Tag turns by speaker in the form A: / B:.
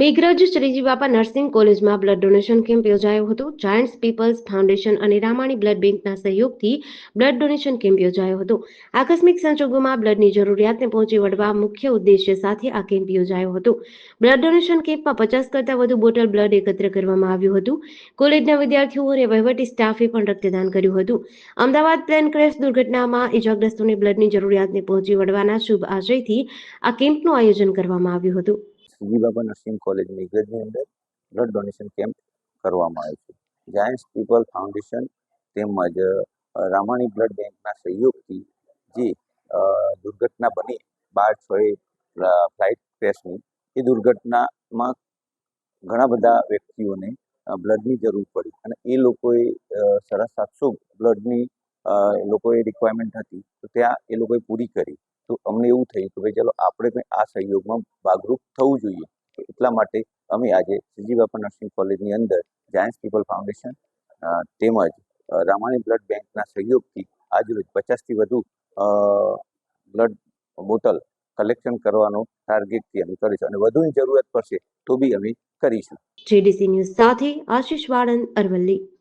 A: મેઘરજ શ્રીજી બાપા નર્સિંગ કોલેજમાં blood donation camp યોજાયો હતો. જાયન્ટ્સ પીપલ્સ ફાઉન્ડેશન અને રામાણી બ્લડ બેંકના સહયોગથી બ્લડ ડોનેશન કેમ્પ યોજાયો હતો. આકસ્મિક સંજોગોમાં બ્લડની જરૂરિયાતને પહોંચી વળવા મુખ્ય ઉદ્દેશ્ય સાથે આ કેમ્પ યોજાયો હતો. બ્લડ ડોનેશન કેમ્પમાં પચાસ કરતાં વધુ બોટલ બ્લડ એકત્ર કરવામાં આવ્યું હતું. કોલેજના વિદ્યાર્થીઓ અને વહીવટી સ્ટાફે પણ રક્તદાન કર્યું હતું. અમદાવાદ પ્લેન ક્રેશ દુર્ઘટનામાં ઇજાગ્રસ્તોને બ્લડની જરૂરિયાતને પહોંચી વળવાના શુભ આશયથી આ કેમ્પનું આયોજન કરવામાં આવ્યું હતું.
B: શ્રીજી બાબા નર્સિંગ કોલેજ મેઘરજની અંદર બ્લડ ડોનેશન કેમ્પ કરવામાં આવ્યો છે. જાયન્ટ્સ પીપલ ફાઉન્ડેશન તેમજ રામાણી બ્લડ બેંકના સહયોગથી જે દુર્ઘટના બની બાર છ ફ્લાઇટ ક્રેશની એ દુર્ઘટનામાં ઘણા બધા વ્યક્તિઓને બ્લડની જરૂર પડી અને એ લોકોએ સરસ સાતસો બ્લડની લોકોએ રિક્વાયરમેન્ટ હતી તો ત્યાં એ લોકોએ પૂરી કરી. તો અમને એવું થયું કે ભાઈ ચલો આપણે પણ આ સહયોગમાં ભાગરૂપ થવું જોઈએ. એટલા માટે અમે આજે શ્રીજી બાપા નર્સિંગ કોલેજની અંદર જાયન્સ પીપલ ફાઉન્ડેશન તેમજ રામાણી બ્લડ બેંકના સહયોગથી આજરોજ પચાસથી વધુ બ્લડ બોટલ કલેક્શન કરવાનો ટાર્ગેટથી અમે કરીશું અને વધુની જરૂરિયાત પડશે તો બી અમે કરીશું.
A: જેડીસી ન્યૂઝ સાથે આશીષ વાળંદ અરવલ્લી.